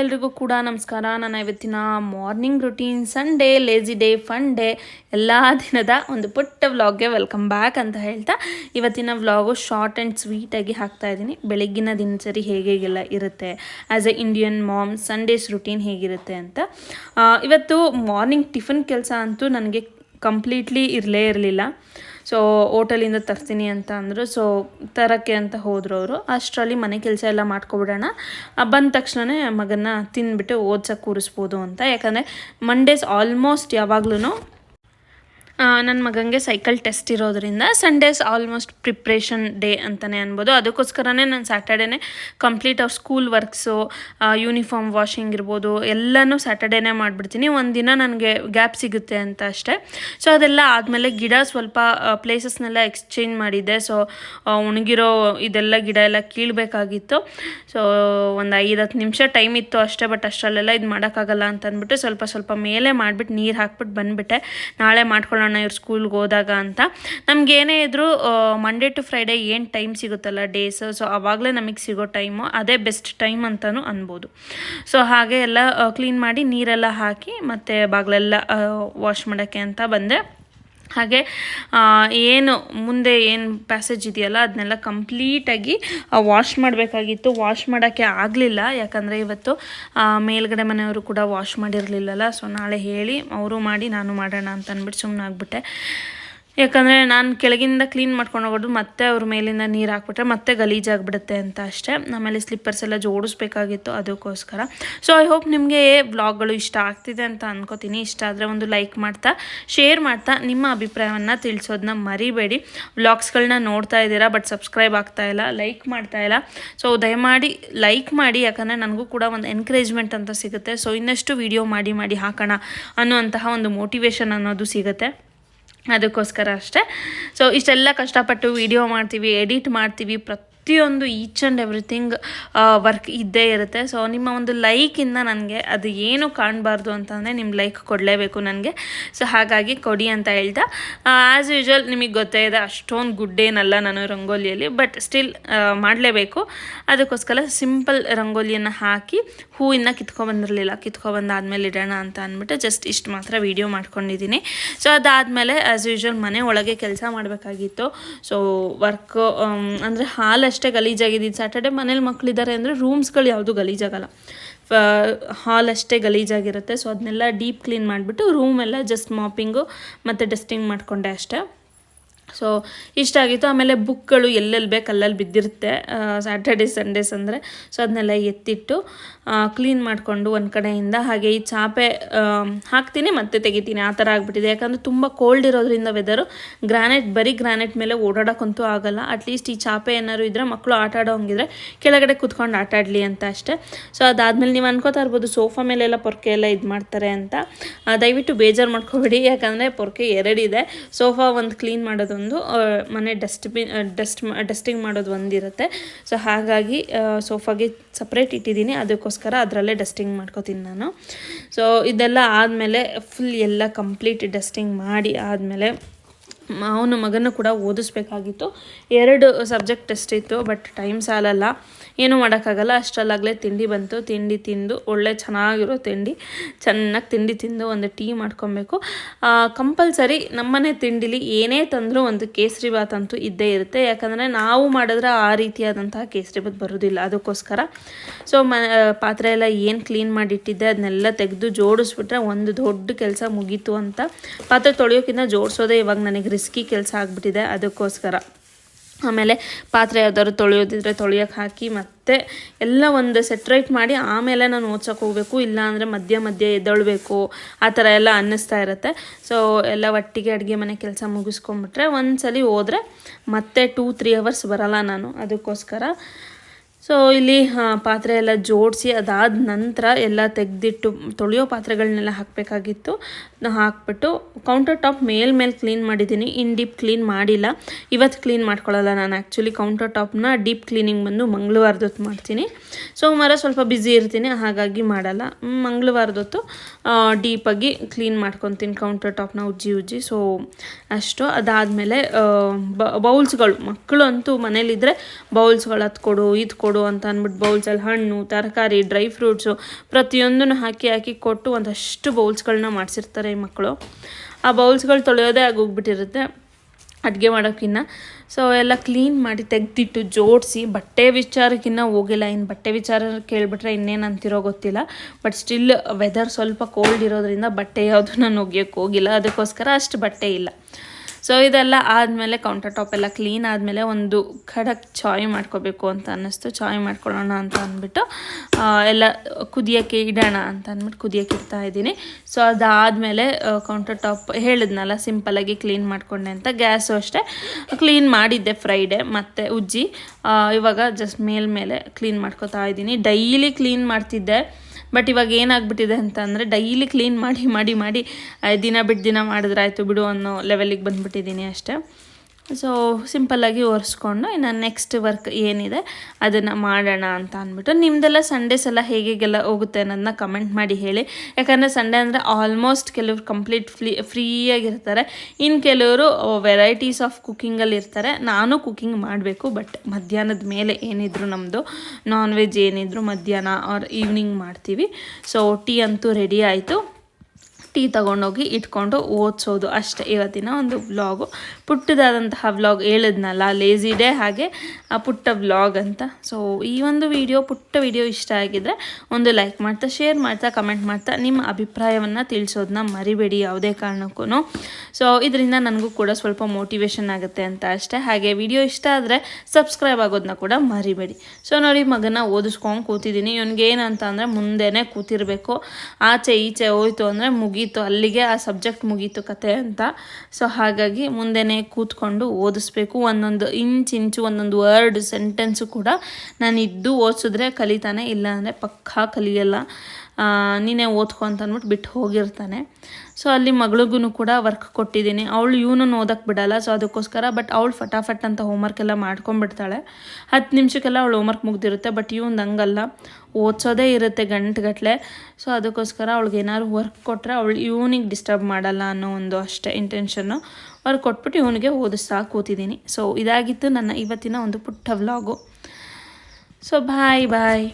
ಎಲ್ರಿಗೂ ಕೂಡ ನಮಸ್ಕಾರ. ನಾನು ಇವತ್ತಿನ morning routine Sunday lazy day fun day ಎಲ್ಲ ದಿನದ ಒಂದು ಪುಟ್ಟ ವ್ಲಾಗ್ಗೆ ವೆಲ್ಕಮ್ ಬ್ಯಾಕ್ ಅಂತ ಹೇಳ್ತಾ ಇವತ್ತಿನ ವ್ಲಾಗು ಶಾರ್ಟ್ ಆ್ಯಂಡ್ ಸ್ವೀಟಾಗಿ ಹಾಕ್ತಾ ಇದ್ದೀನಿ. ಬೆಳಗ್ಗಿನ ದಿನಚರಿ ಹೇಗೆಲ್ಲ ಇರುತ್ತೆ? As a Indian mom Sundays routine ಹೇಗಿರುತ್ತೆ ಅಂತ. ಇವತ್ತು ಮಾರ್ನಿಂಗ್ ಟಿಫನ್ ಕೆಲಸ ಅಂತೂ ನನಗೆ ಕಂಪ್ಲೀಟ್ಲಿ ಇರಲೇ ಇರಲಿಲ್ಲ. ಸೊ ಓಟೆಲಿಂದ ತರ್ತೀನಿ ಅಂತ ಅಂದರು. ಸೊ ತರೋಕ್ಕೆ ಅಂತ ಹೋದರು ಅವರು. ಅಷ್ಟರಲ್ಲಿ ಮನೆ ಕೆಲಸ ಎಲ್ಲ ಮಾಡ್ಕೊಬಿಡೋಣ. ಬಂದ ತಕ್ಷಣವೇ ಮಗನ ತಿಂದ್ಬಿಟ್ಟು ಓದ್ಸಕ್ಕೆ ಕೂರಿಸ್ಬೋದು ಅಂತ. ಯಾಕಂದರೆ ಮಂಡೇಸ್ ಆಲ್ಮೋಸ್ಟ್ ಯಾವಾಗ್ಲೂ ನನ್ನ ಮಗನಿಗೆ ಸೈಕಲ್ ಟೆಸ್ಟ್ ಇರೋದ್ರಿಂದ ಸಂಡೇಸ್ ಆಲ್ಮೋಸ್ಟ್ ಪ್ರಿಪ್ರೇಷನ್ ಡೇ ಅಂತಲೇ ಅನ್ಬೋದು. ಅದಕ್ಕೋಸ್ಕರನೇ ನಾನು ಸ್ಯಾಟರ್ಡೇನೆ ಕಂಪ್ಲೀಟ್ ಅವ್ರ ಸ್ಕೂಲ್ ವರ್ಕ್ಸು ಯೂನಿಫಾರ್ಮ್ ವಾಷಿಂಗ್ ಇರ್ಬೋದು, ಎಲ್ಲನೂ ಸ್ಯಾಟರ್ಡೇನೇ ಮಾಡಿಬಿಡ್ತೀನಿ. ಒಂದಿನ ನನಗೆ ಗ್ಯಾಪ್ ಸಿಗುತ್ತೆ ಅಂತ ಅಷ್ಟೇ. ಸೊ ಅದೆಲ್ಲ ಆದಮೇಲೆ ಗಿಡ ಸ್ವಲ್ಪ ಪ್ಲೇಸಸ್ನೆಲ್ಲ ಎಕ್ಸ್ಚೇಂಜ್ ಮಾಡಿದ್ದೆ. ಸೊ ಒಣಗಿರೋ ಇದೆಲ್ಲ ಗಿಡ ಎಲ್ಲ ಕೀಳಬೇಕಾಗಿತ್ತು. ಸೊ ಒಂದು ಐದು ಹತ್ತು ನಿಮಿಷ ಟೈಮ್ ಇತ್ತು ಅಷ್ಟೇ ಬಟ್ ಅಷ್ಟರಲ್ಲೆಲ್ಲ ಇದು ಮಾಡೋಕ್ಕಾಗಲ್ಲ ಅಂತ ಅಂದ್ಬಿಟ್ಟು ಸ್ವಲ್ಪ ಸ್ವಲ್ಪ ಮೇಲೆ ಮಾಡಿಬಿಟ್ಟು ನೀರು ಹಾಕ್ಬಿಟ್ಟು ಬಂದುಬಿಟ್ಟೆ. ನಾಳೆ ಮಾಡ್ಕೊಳ್ಳೋಣ ಇವ್ರು ಸ್ಕೂಲ್ಗೆ ಹೋದಾಗ ಅಂತ. ನಮ್ಗೆ ಏನೇ ಇದ್ದರೂ ಮಂಡೇ ಟು ಫ್ರೈಡೇ ಏನು ಟೈಮ್ ಸಿಗುತ್ತಲ್ಲ ಡೇಸ್ ಸೊ ಆವಾಗಲೇ ನಮಗೆ ಸಿಗೋ ಟೈಮು ಅದೇ ಬೆಸ್ಟ್ ಟೈಮ್ ಅಂತಲೂ ಅನ್ಬೋದು. ಸೊ ಹಾಗೆ ಎಲ್ಲ ಕ್ಲೀನ್ ಮಾಡಿ ನೀರೆಲ್ಲ ಹಾಕಿ ಮತ್ತು ಬಾಗಿಲೆಲ್ಲ ವಾಶ್ ಮಾಡೋಕ್ಕೆ ಅಂತ ಬಂದೆ. ಹಾಗೆ ಏನು ಮುಂದೆ ಏನು ಪ್ಯಾಸೇಜ್ ಇದೆಯಲ್ಲ, ಅದನ್ನೆಲ್ಲ ಕಂಪ್ಲೀಟಾಗಿ ವಾಶ್ ಮಾಡಬೇಕಾಗಿತ್ತು. ವಾಶ್ ಮಾಡೋಕ್ಕೆ ಆಗಲಿಲ್ಲ. ಯಾಕಂದರೆ ಇವತ್ತು ಮೇಲ್ಗಡೆ ಮನೆಯವರು ಕೂಡ ವಾಶ್ ಮಾಡಿರಲಿಲ್ಲಲ್ಲ. ಸೊ ನಾಳೆ ಹೇಳಿ, ಅವರು ಮಾಡಿ, ನಾನು ಮಾಡೋಣ ಅಂತ ಅಂದ್ಬಿಟ್ಟು ಸುಮ್ಮನೆ ಆಗ್ಬಿಟ್ಟೆ ಯಾಕಂದರೆ ನಾನು ಕೆಳಗಿಂದ ಕ್ಲೀನ್ ಮಾಡ್ಕೊಂಡು ಹೋಗೋದು ಮತ್ತೆ ಅವ್ರ ಮೇಲಿಂದ ನೀರು ಹಾಕ್ಬಿಟ್ರೆ ಮತ್ತೆ ಗಲೀಜಾಗ್ಬಿಡುತ್ತೆ ಅಂತ ಅಷ್ಟೇ. ಆಮೇಲೆ ಸ್ಲಿಪ್ಪರ್ಸ್ ಎಲ್ಲ ಜೋಡಿಸ್ಬೇಕಾಗಿತ್ತು ಅದಕ್ಕೋಸ್ಕರ. ಸೊ ಐ ಹೋಪ್ ನಿಮಗೆ ವ್ಲಾಗ್ಗಳು ಇಷ್ಟ ಆಗ್ತಿದೆ ಅಂತ ಅನ್ಕೋತೀನಿ. ಇಷ್ಟ ಆದರೆ ಒಂದು ಲೈಕ್ ಮಾಡ್ತಾ ಶೇರ್ ಮಾಡ್ತಾ, ನಿಮ್ಮ ಅಭಿಪ್ರಾಯವನ್ನು ತಿಳಿಸೋದನ್ನ ಮರಿಬೇಡಿ. ವ್ಲಾಗ್ಸ್ಗಳನ್ನ ನೋಡ್ತಾ ಇದ್ದೀರಾ ಬಟ್ ಸಬ್ಸ್ಕ್ರೈಬ್ ಆಗ್ತಾ ಇಲ್ಲ ಲೈಕ್ ಮಾಡ್ತಾ ಇಲ್ಲ. ಸೊ ದಯಮಾಡಿ ಲೈಕ್ ಮಾಡಿ, ಯಾಕಂದರೆ ನನಗೂ ಕೂಡ ಒಂದು ಎನ್ಕರೇಜ್ಮೆಂಟ್ ಅಂತ ಸಿಗುತ್ತೆ. ಸೊ ಇನ್ನಷ್ಟು ವಿಡಿಯೋ ಮಾಡಿ ಮಾಡಿ ಹಾಕೋಣ ಅನ್ನುವಂತಹ ಒಂದು ಮೋಟಿವೇಶನ್ ಅನ್ನೋದು ಸಿಗುತ್ತೆ. ಅದಕ್ಕೋಸ್ಕರ ಅಷ್ಟೇ. ಸೊ ಇಷ್ಟೆಲ್ಲ ಕಷ್ಟಪಟ್ಟು ವಿಡಿಯೋ ಮಾಡ್ತೀವಿ ಎಡಿಟ್ ಮಾಡ್ತೀವಿ ಪ್ರತಿಯೊಂದು ಈಚ್ ಆ್ಯಂಡ್ ಎವ್ರಿಥಿಂಗ್ ವರ್ಕ್ ಇದ್ದೇ ಇರುತ್ತೆ. ಸೊ ನಿಮ್ಮ ಒಂದು ಲೈಕಿಂದ ನನಗೆ ಅದು ಏನು ಕಾಣಬಾರ್ದು ಅಂತಂದರೆ ನಿಮ್ಮ ಲೈಕ್ ಕೊಡಲೇಬೇಕು ನನಗೆ. ಸೊ ಹಾಗಾಗಿ ಕೊಡಿ ಅಂತ ಹೇಳ್ತಾ. ಆ್ಯಸ್ ಯೂಶ್ವಲ್ ನಿಮಗೆ ಗೊತ್ತೇ ಇದೆ, ಅಷ್ಟೊಂದು ಗುಡ್ ಏನಲ್ಲ ನಾನು ರಂಗೋಲಿಯಲ್ಲಿ ಬಟ್ ಸ್ಟಿಲ್ ಮಾಡಲೇಬೇಕು. ಅದಕ್ಕೋಸ್ಕರ ಸಿಂಪಲ್ ರಂಗೋಲಿಯನ್ನು ಹಾಕಿ ಹೂವಿನ ಕಿತ್ಕೊಬಂದಿರಲಿಲ್ಲ, ಕಿತ್ಕೊಬಂದಾದ್ಮೇಲೆ ಇಡೋಣ ಅಂತ ಅಂದ್ಬಿಟ್ಟು ಜಸ್ಟ್ ಇಷ್ಟು ಮಾತ್ರ ವೀಡಿಯೋ ಮಾಡ್ಕೊಂಡಿದ್ದೀನಿ. ಸೊ ಅದಾದಮೇಲೆ ಆ್ಯಸ್ ಯೂಶ್ವಲ್ ಮನೆ ಒಳಗೆ ಕೆಲಸ ಮಾಡಬೇಕಾಗಿತ್ತು. ಸೊ ವರ್ಕ್ ಅಂದರೆ ಹಾಲ್ ಅಷ್ಟೇ ಗಲೀಜಾಗಿದ್ದು ಸ್ಯಾಟರ್ಡೆ ಮನೇಲಿ ಮಕ್ಕಳಿದ್ದಾರೆ ಅಂದರೆ ರೂಮ್ಸ್ಗಳು ಯಾವುದು ಗಲೀಜಾಗಲ್ಲ. ಹಾಲ್ ಅಷ್ಟೇ ಗಲೀಜಾಗಿರುತ್ತೆ. ಸೊ ಅದನ್ನೆಲ್ಲ ಡೀಪ್ ಕ್ಲೀನ್ ಮಾಡಿಬಿಟ್ಟು ರೂಮೆಲ್ಲ ಜಸ್ಟ್ ಮಾಪಿಂಗು ಮತ್ತು ಡಸ್ಟಿಂಗ್ ಮಾಡಿಕೊಂಡೆ ಅಷ್ಟೇ. ಸೊ ಇಷ್ಟ ಆಗಿತ್ತು. ಆಮೇಲೆ ಬುಕ್ಗಳು ಎಲ್ಲೆಲ್ಲಿ ಬೇಕು ಅಲ್ಲಲ್ಲಿ ಬಿದ್ದಿರುತ್ತೆ. ಸ್ಯಾಟರ್ಡೇ ಸಂಡೇಸ್ ಅಂದರೆ. ಸೊ ಅದನ್ನೆಲ್ಲ ಎತ್ತಿಟ್ಟು ಕ್ಲೀನ್ ಮಾಡಿಕೊಂಡು ಒಂದು ಕಡೆಯಿಂದ ಹಾಗೆ ಈ ಚಾಪೆ ಹಾಕ್ತೀನಿ ಮತ್ತೆ ತೆಗಿತೀನಿ. ಆ ಥರ ಆಗಿಬಿಟ್ಟಿದೆ. ಯಾಕಂದರೆ ತುಂಬ ಕೋಲ್ಡ್ ಇರೋದ್ರಿಂದ ವೆದರು ಗ್ರಾನೈಟ್ ಬರೀ ಗ್ರಾನೈಟ್ ಮೇಲೆ ಓಡಾಡೋಕ್ಕಂತೂ ಆಗಲ್ಲ. ಅಟ್ಲೀಸ್ಟ್ ಈ ಚಾಪೆ ಏನಾದ್ರು ಇದ್ದರೆ ಮಕ್ಕಳು ಆಟ ಆಡೋ ಹಂಗಿದ್ರೆ ಕೆಳಗಡೆ ಕುತ್ಕೊಂಡು ಆಟ ಆಡಲಿ ಅಂತ ಅಷ್ಟೇ. ಸೊ ಅದಾದಮೇಲೆ ನೀವು ಅನ್ಕೋತಾ ಇರ್ಬೋದು ಸೋಫಾ ಮೇಲೆಲ್ಲ ಪೊರ್ಕೆ ಎಲ್ಲ ಇದು ಮಾಡ್ತಾರೆ ಅಂತ. ದಯವಿಟ್ಟು ಬೇಜಾರು ಮಾಡ್ಕೋಬೇಡಿ. ಯಾಕಂದರೆ ಪೊರ್ಕೆ ಎರಡಿದೆ. ಸೋಫಾ ಒಂದು ಕ್ಲೀನ್ ಮಾಡೋದೊಂದು ಆ, ಮನೆ ಡಸ್ಟ್ಬಿನ್ ಡಸ್ಟ್ ಡಸ್ಟಿಂಗ್ ಮಾಡೋದು ಒಂದಿರುತ್ತೆ. ಸೊ ಹಾಗಾಗಿ ಸೋಫಾಗೆ ಸಪ್ರೇಟ್ ಇಟ್ಟಿದ್ದೀನಿ. ಅದಕ್ಕೋಸ್ಕರ ಅದರಲ್ಲೇ ಡಸ್ಟಿಂಗ್ ಮಾಡ್ಕೋತೀನಿ ನಾನು. ಸೊ ಇದೆಲ್ಲ ಆದಮೇಲೆ ಫುಲ್ ಎಲ್ಲ ಕಂಪ್ಲೀಟ್ ಡಸ್ಟಿಂಗ್ ಮಾಡಿ ಆದಮೇಲೆ ಅವನ ಮಗನ ಕೂಡ ಓದಿಸ್ಬೇಕಾಗಿತ್ತು. ಎರಡು ಸಬ್ಜೆಕ್ಟ್ ಟೆಸ್ಟ್ ಇತ್ತು, ಬಟ್ ಟೈಮ್ ಸಾಲಲ್ಲ. ಏನೂ ಮಾಡೋಕ್ಕಾಗಲ್ಲ, ಅಷ್ಟರಲ್ಲಾಗಲೇ ತಿಂಡಿ ಬಂತು. ತಿಂಡಿ ತಿಂದು, ಒಳ್ಳೆ ಚೆನ್ನಾಗಿರೋ ತಿಂಡಿ, ಚೆನ್ನಾಗಿ ತಿಂಡಿ ತಿಂದು ಒಂದು ಟೀ ಮಾಡ್ಕೊಬೇಕು. ಕಂಪಲ್ಸರಿ ನಮ್ಮನೆ ತಿಂಡಿಲಿ ಏನೇ ತಂದರೂ ಒಂದು ಕೇಸರಿ ಬಾತ್ ಅಂತೂ ಇದ್ದೇ ಇರುತ್ತೆ. ಯಾಕಂದರೆ ನಾವು ಮಾಡಿದ್ರೆ ಆ ರೀತಿಯಾದಂತಹ ಕೇಸರಿ ಬಾತ್ ಬರೋದಿಲ್ಲ. ಅದಕ್ಕೋಸ್ಕರ. ಸೊ, ಮ ಪಾತ್ರೆ ಎಲ್ಲ ಏನು ಕ್ಲೀನ್ ಮಾಡಿಟ್ಟಿದ್ದೆ ಅದನ್ನೆಲ್ಲ ತೆಗೆದು ಜೋಡಿಸ್ಬಿಟ್ರೆ ಒಂದು ದೊಡ್ಡ ಕೆಲಸ ಮುಗೀತು ಅಂತ. ಪಾತ್ರೆ ತೊಳೆಯೋಕ್ಕಿಂತ ಜೋಡಿಸೋದೇ ಇವಾಗ ನನಗೆ ರಿಸ್ಕಿ ಕೆಲಸ ಆಗಿಬಿಟ್ಟಿದೆ ಅದಕ್ಕೋಸ್ಕರ. ಆಮೇಲೆ ಪಾತ್ರೆ ಯಾವ್ದಾದ್ರು ತೊಳೆಯೋದಿದ್ರೆ ತೊಳೆಯೋಕೆ ಹಾಕಿ ಮತ್ತೆ ಎಲ್ಲ ಒಂದು ಸೆಟ್ರೈಟ್ ಮಾಡಿ ಆಮೇಲೆ ನಾನು ಓದ್ಸೋಕೆ ಹೋಗಬೇಕು, ಇಲ್ಲ ಅಂದರೆ ಮಧ್ಯ ಮಧ್ಯ ಎದ್ದೊಳ್ಬೇಕು, ಆ ಥರ ಎಲ್ಲ ಅನ್ನಿಸ್ತಾ ಇರುತ್ತೆ. ಸೊ ಎಲ್ಲ ಒಟ್ಟಿಗೆ ಅಡುಗೆ ಮನೆ ಕೆಲಸ ಮುಗಿಸ್ಕೊಂಬಿಟ್ರೆ ಸಲ ಹೋದರೆ ಮತ್ತೆ ಟೂ ತ್ರೀ ಅವರ್ಸ್ ಬರಲ್ಲ ನಾನು ಅದಕ್ಕೋಸ್ಕರ. ಸೊ ಇಲ್ಲಿ ಪಾತ್ರೆ ಎಲ್ಲ ಜೋಡಿಸಿ ಅದಾದ ನಂತರ ಎಲ್ಲ ತೆಗೆದಿಟ್ಟು, ತೊಳೆಯೋ ಪಾತ್ರೆಗಳನ್ನೆಲ್ಲ ಹಾಕಬೇಕಾಗಿತ್ತು. ಹಾಕ್ಬಿಟ್ಟು ಕೌಂಟರ್ ಟಾಪ್ ಮೇಲ್ ಮೇಲೆ ಕ್ಲೀನ್ ಮಾಡಿದ್ದೀನಿ. ಇನ್ ಡೀಪ್ ಕ್ಲೀನ್ ಮಾಡಿಲ್ಲ. ಇವತ್ತು ಕ್ಲೀನ್ ಮಾಡ್ಕೊಳ್ಳಲ್ಲ ನಾನು ಆ್ಯಕ್ಚುಲಿ ಕೌಂಟರ್ ಟಾಪ್ನ ಡೀಪ್ ಕ್ಲೀನಿಂಗ್ ಬಂದು ಮಂಗಳವಾರದೊತ್ತು ಮಾಡ್ತೀನಿ. ಸೋಮವಾರ ಸ್ವಲ್ಪ ಬ್ಯುಸಿ ಇರ್ತೀನಿ. ಹಾಗಾಗಿ ಮಾಡಲ್ಲ. ಮಂಗಳವಾರದೊತ್ತು ಡೀಪಾಗಿ ಕ್ಲೀನ್ ಮಾಡ್ಕೊತೀನಿ ಕೌಂಟರ್ ಟಾಪ್ನ ಉಜ್ಜಿ ಉಜ್ಜಿ. ಸೊ ಅಷ್ಟು. ಅದಾದಮೇಲೆ ಬೌಲ್ಸ್ಗಳು. ಮಕ್ಕಳು ಅಂತೂ ಮನೇಲಿದ್ದರೆ ಬೌಲ್ಸ್ಗಳು ಅದು ಕೊಡು ಇದು ಕೊಡು ಅಂತ ಅಂದ್ಬಿಟ್ಟು ಬೌಲ್ಸಲ್ಲಿ ಹಣ್ಣು, ತರಕಾರಿ ಡ್ರೈ ಫ್ರೂಟ್ಸು ಪ್ರತಿಯೊಂದನ್ನು ಹಾಕಿ ಹಾಕಿ ಕೊಟ್ಟು ಒಂದಷ್ಟು ಬೌಲ್ಸ್ಗಳನ್ನ ಮಾಡಿಸಿರ್ತಾರೆ ಈ ಮಕ್ಕಳು. ಆ ಬೌಲ್ಸ್ಗಳು ತೊಳೆಯೋದೇ ಆಗೋಗ್ಬಿಟ್ಟಿರುತ್ತೆ ಅಡುಗೆ ಮಾಡೋಕ್ಕಿನ್ನ. ಸೊ ಎಲ್ಲ ಕ್ಲೀನ್ ಮಾಡಿ ತೆಗೆದಿಟ್ಟು ಜೋಡಿಸಿ, ಬಟ್ಟೆ ವಿಚಾರಕ್ಕಿನ್ನ ಹೋಗಿಲ್ಲ. ಇನ್ನು ಬಟ್ಟೆ ವಿಚಾರ ಕೇಳಿಬಿಟ್ರೆ ಇನ್ನೇನು ಅಂತಿರೋ ಗೊತ್ತಿಲ್ಲ. ಬಟ್ ಸ್ಟಿಲ್ ವೆದರ್ ಸ್ವಲ್ಪ ಕೋಲ್ಡ್ ಇರೋದ್ರಿಂದ ಬಟ್ಟೆ ಯಾವುದು ನಾನು ಒಗೆಯೋಕ್ಕೆ ಹೋಗಿಲ್ಲ. ಅದಕ್ಕೋಸ್ಕರ ಅಷ್ಟು ಬಟ್ಟೆ ಇಲ್ಲ. ಸೊ ಇದೆಲ್ಲ ಆದಮೇಲೆ ಕೌಂಟರ್ ಟಾಪ್ ಎಲ್ಲ ಕ್ಲೀನ್ ಆದಮೇಲೆ ಒಂದು ಖಡಕ್ ಚಾಯ್ ಮಾಡ್ಕೋಬೇಕು ಅಂತ ಅನ್ನಿಸ್ತು. ಚಾಯ್ ಮಾಡ್ಕೊಳ್ಳೋಣ ಅಂತ ಅಂದ್ಬಿಟ್ಟು ಎಲ್ಲ ಕುದಿಯೋಕ್ಕೆ ಇಡೋಣ ಅಂತ ಅಂದ್ಬಿಟ್ಟು ಕುದಿಯೋಕ್ಕೆ ಇಡ್ತಾ ಇದ್ದೀನಿ. ಸೊ ಅದಾದಮೇಲೆ ಕೌಂಟರ್ ಟಾಪ್ ಹೇಳಿದ್ನಲ್ಲ ಸಿಂಪಲಾಗಿ ಕ್ಲೀನ್ ಮಾಡಿಕೊಂಡೆ ಅಂತ. ಗ್ಯಾಸು ಅಷ್ಟೇ. ಕ್ಲೀನ್ ಮಾಡಿದ್ದೆ ಫ್ರೈಡೇ ಮತ್ತು ಉಜ್ಜಿ ಇವಾಗ ಜಸ್ಟ್ ಮೇಲ್ಮೇಲೆ ಕ್ಲೀನ್ ಮಾಡ್ಕೋತಾ ಇದ್ದೀನಿ. ಡೈಲಿ ಕ್ಲೀನ್ ಮಾಡ್ತಿದ್ದೆ. ಬಟ್ ಇವಾಗ ಏನಾಗ್ಬಿಟ್ಟಿದೆ ಅಂತ ಅಂದರೆ ಡೈಲಿ ಕ್ಲೀನ್ ಮಾಡಿ ಮಾಡಿ ಮಾಡಿ ದಿನ ಬಿಟ್ಟು ದಿನ ಮಾಡಿದ್ರೆ ಆಯಿತು ಬಿಡು ಅನ್ನೋ ಲೆವೆಲಿಗೆ ಬಂದುಬಿಟ್ಟಿದ್ದೀನಿ ಅಷ್ಟೇ. ಸೊ ಸಿಂಪಲ್ಲಾಗಿ ಒರೆಸ್ಕೊಂಡು ಇನ್ನು ನೆಕ್ಸ್ಟ್ ವರ್ಕ್ ಏನಿದೆ, ಅದನ್ನು ಮಾಡೋಣ ಅಂತ ಅಂದ್ಬಿಟ್ಟು ನಿಮ್ಮದೆಲ್ಲ ಸಂಡೇಸ್ ಎಲ್ಲ ಹೇಗೆಲ್ಲ ಹೋಗುತ್ತೆ ಅನ್ನೋದನ್ನ ಕಮೆಂಟ್ ಮಾಡಿ ಹೇಳಿ. ಯಾಕಂದರೆ ಸಂಡೇ ಅಂದರೆ ಆಲ್ಮೋಸ್ಟ್ ಕೆಲವರು ಕಂಪ್ಲೀಟ್ ಫ್ರೀ ಫ್ರೀಯಾಗಿರ್ತಾರೆ ಇನ್ನು ಕೆಲವರು ವೆರೈಟೀಸ್ ಆಫ್ ಕುಕ್ಕಿಂಗಲ್ಲಿ ಇರ್ತಾರೆ. ನಾನು ಕುಕ್ಕಿಂಗ್ ಮಾಡಬೇಕು ಬಟ್ ಮಧ್ಯಾಹ್ನದ ಮೇಲೆ ಏನಿದ್ರು ನಮ್ಮದು ನಾನ್ ವೆಜ್ ಏನಿದ್ರು ಮಧ್ಯಾಹ್ನ ಆರ್ ಈವ್ನಿಂಗ್ ಮಾಡ್ತೀವಿ. ಸೊ ಟೀ ಅಂತೂ ರೆಡಿ ಆಯಿತು. ಟೀ ತಗೊಂಡೋಗಿ ಇಟ್ಕೊಂಡು ಓದಿಸೋದು ಅಷ್ಟೇ ಇವತ್ತಿನ ಒಂದು ವ್ಲಾಗು. ಪುಟ್ಟದಾದಂತಹ ವ್ಲಾಗ್ ಹೇಳಿದ್ನಲ್ಲ ಲೇಸಿ ಡೇ ಹಾಗೆ, ಆ ಪುಟ್ಟ ವ್ಲಾಗ್ ಅಂತ. ಸೊ ಈ ಒಂದು ವಿಡಿಯೋ ಪುಟ್ಟ ವಿಡಿಯೋ ಇಷ್ಟ ಆಗಿದ್ರೆ ಒಂದು ಲೈಕ್ ಮಾಡ್ತಾ ಶೇರ್ ಮಾಡ್ತಾ ಕಮೆಂಟ್ ಮಾಡ್ತಾ ನಿಮ್ಮ ಅಭಿಪ್ರಾಯವನ್ನು ತಿಳಿಸೋದನ್ನ ಮರಿಬೇಡಿ ಯಾವುದೇ ಕಾರಣಕ್ಕೂ ಸೊ ಇದರಿಂದ ನನಗೂ ಕೂಡ ಸ್ವಲ್ಪ ಮೋಟಿವೇಶನ್ ಆಗುತ್ತೆ ಅಂತ ಅಷ್ಟೇ. ಹಾಗೆ ವಿಡಿಯೋ ಇಷ್ಟ ಆದರೆ ಸಬ್ಸ್ಕ್ರೈಬ್ ಆಗೋದನ್ನ ಕೂಡ ಮರಿಬೇಡಿ. ಸೊ ನೋಡಿ, ಮಗನ ಓದಿಸ್ಕೊಂಡು ಕೂತಿದ್ದೀನಿ. ಇವನಿಗೆ ಏನಂತ ಅಂದರೆ ಮುಂದೆನೇ ಕೂತಿರಬೇಕು. ಆಚೆ ಈಚೆ ಹೋಯ್ತು ಅಂದರೆ ಮುಗೀತು, ಅಲ್ಲಿಗೆ ಆ ಸಬ್ಜೆಕ್ಟ್ ಮುಗೀತು ಕತೆ ಅಂತ. ಸೊ ಹಾಗಾಗಿ ಮುಂದೆನೆ ಕೂತ್ಕೊಂಡು ಓದಿಸ್ಬೇಕು. ಒಂದೊಂದು ಇಂಚ್ ಇಂಚು ಒಂದೊಂದು ವರ್ಡ್ ಸೆಂಟೆನ್ಸು ಕೂಡ ನಾನು ಇದ್ದು ಓದಿಸಿದ್ರೆ ಕಲಿತಾನೆ ಇಲ್ಲ ಅಂದರೆ ಪಕ್ಕಾ ಕಲಿಯಲ್ಲ. ನೀನೇ ಓದ್ಕೊ ಅಂತ ಅಂದ್ಬಿಟ್ಟು ಬಿಟ್ಟು ಹೋಗಿರ್ತಾನೆ. ಸೊ ಅಲ್ಲಿ ಮಗಳಿಗೂ ಕೂಡ ವರ್ಕ್ ಕೊಟ್ಟಿದ್ದೀನಿ. ಅವಳು ಇವನು ಓದಕ್ಕೆ ಬಿಡಲ್ಲ ಸೊ ಅದಕ್ಕೋಸ್ಕರ ಬಟ್ ಅವಳು ಫಟಾಫಟ್ ಅಂತ ಹೋಮ್ವರ್ಕ್ ಎಲ್ಲ ಮಾಡ್ಕೊಂಡ್ಬಿಡ್ತಾಳೆ. ಹತ್ತು ನಿಮಿಷಕ್ಕೆಲ್ಲ ಅವಳು ಹೋಮ್ವರ್ಕ್ ಮುಗ್ದಿರುತ್ತೆ ಬಟ್ ಇವನು ಹಂಗಲ್ಲ. ಓದಿಸೋದೇ ಇರುತ್ತೆ ಗಂಟೆಗಟ್ಟಲೆ ಸೊ ಅದಕ್ಕೋಸ್ಕರ ಅವಳಿಗೆ ಏನಾದ್ರು ವರ್ಕ್ ಕೊಟ್ಟರೆ ಅವಳು ಇವನಿಗೆ ಡಿಸ್ಟರ್ಬ್ ಮಾಡಲ್ಲ ಅನ್ನೋ ಒಂದು ಅಷ್ಟೇ ಇಂಟೆನ್ಷನ್ನು ವರ್ಕ್ ಕೊಟ್ಬಿಟ್ಟು ಇವನಿಗೆ ಓದಿಸ್ತಾ ಕೂತಿದ್ದೀನಿ. ಸೊ ಇದಾಗಿತ್ತು ನನ್ನ ಇವತ್ತಿನ ಒಂದು ಪುಟ್ಟ ವ್ಲಾಗು ಸೊ ಬಾಯ್ ಬಾಯ್